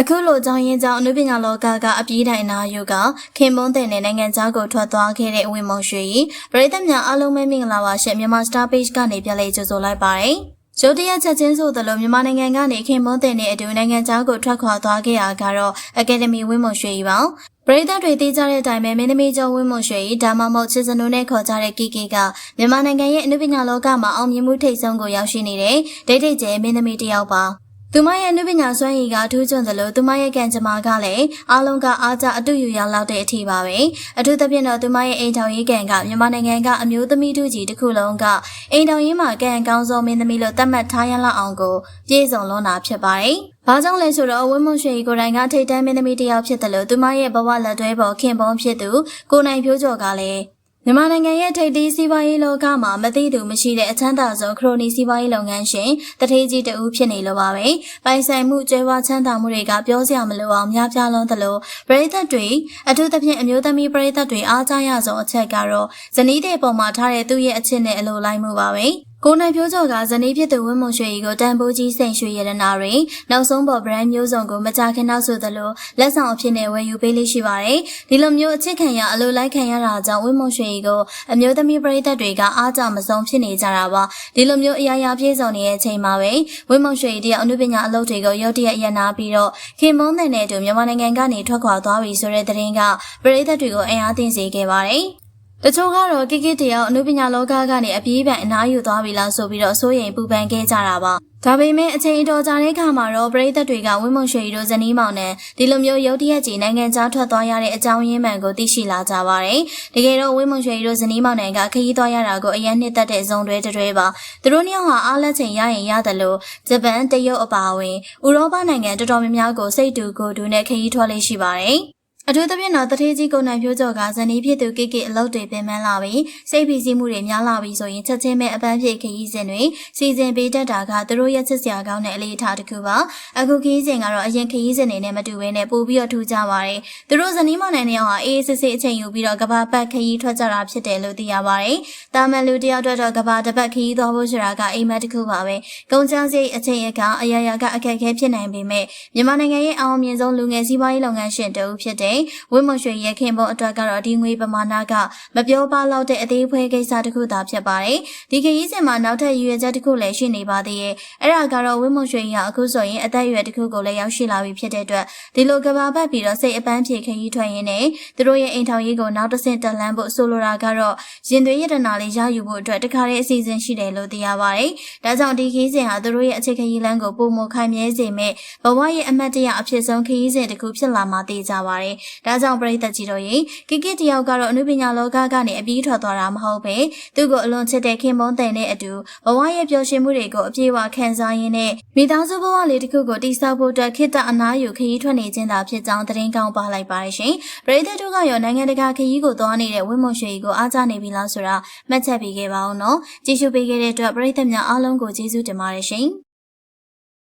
အခုလိုကြောင်းရင်ကြောင့်အနုပညာလောကကအပြေးတိုင်နာယူကခင်မွန်းတဲ့နဲ့နိုင်ငံသားကိုထွက်သွားခဲ့တဲ့ဝင်းမုံရွှေကြီးပရိသတ်များအားလုံးပဲမင်္ဂလာပါရှင်မြန်မာ Star Page ကနေပြန်လည်ကြိုဆိုလိုက်ပါတယ်။ရုတ်တရက်ချက်ချင်းဆိုသလိုမြန်မာနိုင်ငံကနေခင်မွန်းတဲ့နဲ့အတူနိုင်ငံသားကိုထွက်ခွာသွားခဲ့ရကတော့ Academy ဝင်းမုံရွှေကြီးပါပရိသတ်တွေသိကြတဲ့အတိုင်းပဲမင်းသမီးကျော်ဝင်းမွန်ရွှေဒါမှမဟုတ်ချစ်စနိုးနဲ့ခေါ်ကြတဲ့ကီကီကမြန်မာနိုင်ငံရဲ့အနုပညာလောကမှာအောင်မြင်မှုထိပ်ဆုံးကိုရောက်ရှိနေတဲ့ဒိတ်ဒိတ်ကျဲမင်းသမီးတစ်ယောက်ပါ သူမရဲ့အနုပညာစွမ်းရည်ကထူးချွန်သလိုသူမရဲ့ကံကြမ္မာကလည်းအားလုံးကအားကြအတူယူရလောက်တဲ့အထိပါပဲအထူးသဖြင့်တော့သူမရဲ့အိမ်ထောင်ရေးကံကမြန်မာနိုင်ငံကအမျိုးသမီးထုကြီးတစ်ခုလုံးကအိမ်ထောင်ရေးမှာကံအကောင်းဆုံးမင်းသမီးလို့သတ်မှတ်ထားရလောက်အောင်ကိုပြည့်စုံလွန်တာဖြစ်ပါတယ်။ဘာကြောင့်လဲဆိုတော့ဝင်းမွန်ရွှေကိုယ်တိုင်ကထိတ်တန်းမင်းသမီးတစ်ယောက်ဖြစ်တယ်လို့သူမရဲ့ဘဝလက်တွဲပေါ်ခင်ပွန်းဖြစ်သူကိုနိုင်ဖြိုးကျော်ကလည်း မြန်မာနိုင်ငံရဲ့ထိပ်သီးစီးပွားရေးလောကမှာမသိသူမရှိတဲ့အချမ်းသာဆုံးခရိုနီစီးပွားရေးလုပ်ငန်းရှင်တထေးကြီးတဦးဖြစ်နေလို့ပါပဲပိုင်ဆိုင်မှုကျွဲဝါချမ်းသာမှုတွေကပြောစရာမလိုအောင်များပြားလွန်းသလိုပရိသတ်တွေအထူးသဖြင့်အမျိုးသမီးပရိသတ်တွေအားကြရဆုံးအချက်ကတော့ဇနီးတဲ့ပုံမှာထားတဲ့သူ့ရဲ့အချစ်နဲ့အလိုလိုက်မှုပါပဲ ကိုနိုင်ဖြိုးကျော်ကဇနီးဖြစ်သူဝင်းမုံရွှေကြီးကိုတန်ဖိုးကြီးစိန်ရွှေရတနာတွေနောက်ဆုံးပေါ် brand မျိုးစုံကိုမကြခင်နောက်ဆိုသလိုလက်ဆောင်အဖြစ်နဲ့ဝယ်ယူပေးလေးရှိပါတယ်။ဒီလိုမျိုးအချစ်ခံရအလိုလိုက်ခံရတာကြောင့်ဝင်းမုံရွှေကြီးကိုအမျိုးသမီးပရိသတ်တွေကအားကြမဆုံးဖြစ်နေကြတာပါ။ဒီလိုမျိုးအရာရာပြည့်စုံနေတဲ့အချိန်မှာပဲဝင်းမုံရွှေကြီးတယောက်အနုပညာအလုပ်တွေကိုရုတ်တရက်ရနာပြီးတော့ခင်မုန်းတဲ့နဲ့အတူမြန်မာနိုင်ငံကနေထွက်ခွာသွားပြီဆိုတဲ့သတင်းကပရိသတ်တွေကိုအင်အားတင်စေခဲ့ပါတယ်။ တချို့ကတော့ကိကိတယောက်အနုပညာလောကကနေအပြေးပံအနားယူသွားပြီလားဆိုပြီးတော့စိုးရိမ်ပူပန်ခဲ့ကြတာပါဒါပေမဲ့အချိန်အတော်ကြာတဲ့ခါမှာတော့ပရိသတ်တွေကဝင်းမုံရွှေရီတို့ဇနီးမောင်နဲ့ဒီလိုမျိုးရုတ်တရက်ကြီးနိုင်ငံခြားထွက်သွားရတဲ့အကြောင်းရင်းမှန်ကိုသိရှိလာကြပါတယ်။တကယ်တော့ဝင်းမုံရွှေရီတို့ဇနီးမောင်နဲ့ကခရီးသွားရတာကိုအရင်နှစ်သက်တဲ့ဇုံတွဲတွဲပါ။သူတို့နှစ်ယောက်ဟာအားလက်ချိန်ရရင်ရတယ်လို့ဂျပန်တရုတ်အပါအဝင်ဥရောပနိုင်ငံတော်တော်များများကိုစိတ်တူကိုတူနဲ့ခရီးထွက်လေးရှိပါတယ်။ အထူးသဖြင့်တော့တထေးကြီးကိုနိုင်ဖြိုးကျော်ကဇနီးဖြစ်သူကိကိအလုပ်တွေပင်ပန်းလာပြီးစိတ်ဖိစီးမှုတွေများလာပြီးဆိုရင်ချက်ချင်းပဲအပန်းဖြေခရီးစဉ်တွေစီစဉ်ပေးတတ်တာကသူတို့ရဲ့ချစ်စရာကောင်းတဲ့အလေးအထားတစ်ခုပါအခုခရီးစဉ်ကတော့အရင်ခရီးစဉ်တွေနဲ့မတူဘဲနဲ့ပို့ပြီးတော့ထူးကြပါတယ်သူတို့ဇနီးမောင်နှံနှစ်ယောက်ဟာအေးအေးဆေးဆေးအချိန်ယူပြီးတော့ကဘာပတ်ခရီးထွက်ကြတာဖြစ်တယ်လို့သိရပါတယ်တာမန်လူတယောက်အတွက်တော့ကဘာတစ်ပတ်ခရီးသွားဖို့ဆိုတာကအိမ်မက်တစ်ခုပါပဲကုန်ကျစရိတ်အချိန်အကအရာရာကအခက်အခဲဖြစ်နိုင်ပေမဲ့မြန်မာနိုင်ငံရဲ့အောင်မြင်ဆုံးလူငယ်စီးပွားရေးလုပ်ငန်းရှင်တဦးဖြစ်တဲ့ဝင်းမွန်ရွှေရဲ့ခင်ဘုံအတွက်ကတော့ဒီငွေပမာဏကမပြောပါတော့တဲ့အသေးဖွဲကိစ္စတစ်ခုသာဖြစ်ပါတယ်။ဒီခရီးစဉ်မှာနောက်ထပ်ရည်ရွယ်ချက်တစ်ခုလည်းရှိနေပါသေးရဲ့။အဲ့ဒါကတော့ဝင်းမွန်ရွှေရအခုဆိုရင်အသက်အရွယ်တစ်ခုကိုလည်းရောက်ရှိလာပြီဖြစ်တဲ့အတွက်ဒီလိုကဘာပတ်ပြီးတော့စိတ်အပန်းဖြေခရီးထွက်ရင်းနဲ့သူတို့ရဲ့အိမ်ထောင်ရေးကိုနောက်တစ်ဆင့်တက်လှမ်းဖို့ဆိုလိုတာကတော့ရင်သွေးရတနာလေးရယူဖို့အတွက်တခါတည်းအစီအစဉ်ရှိတယ်လို့သိရပါတယ်။ဒါကြောင့်ဒီခရီးစဉ်ဟာသူတို့ရဲ့အခြေခရီးလမ်းကိုပုံမခိုင်မြဲစေမဲ့ဘဝရဲ့အမတ်တရအဖြစ်ဆုံးခရီးစဉ်တစ်ခုဖြစ်လာမှသိကြပါတယ်။ဒါကြောင့်ပရိသတ်ကြီးတို့ရေကိကိတယောက်ကတော့အနုပညာလောကကနေအပြီးထွက်သွားတာမဟုတ်ပဲသူ့ကိုအလွန်ချစ်တဲ့ခင်မုန်းတဲ့နဲ့အတူဘဝရဲ့ပျော်ရွှင်မှုတွေကိုအပြည့်အဝခံစားရင်းနဲ့မိသားစုဘဝလေးတစ်ခုကိုတည်ဆောက်ဖို့အတွက်ခိတ္တအနားယူခရီးထွက်နေခြင်းသာဖြစ်ကြောင်းသတင်းကောင်းပါလိုက်ပါတယ်ရှင်ပရိသတ်တို့ကရောနိုင်ငံတကာခရီးကိုသွားနေတဲ့ဝင်းမွန်ရွှေကိုအားကြနေပြီလားဆိုတာမှတ်ချက်ပေးခဲ့ပါဦးနော်ကြည့်ရှုပေးခဲ့တဲ့အတွက်ပရိသတ်များအားလုံးကိုကျေးဇူးတင်ပါတယ်ရှင်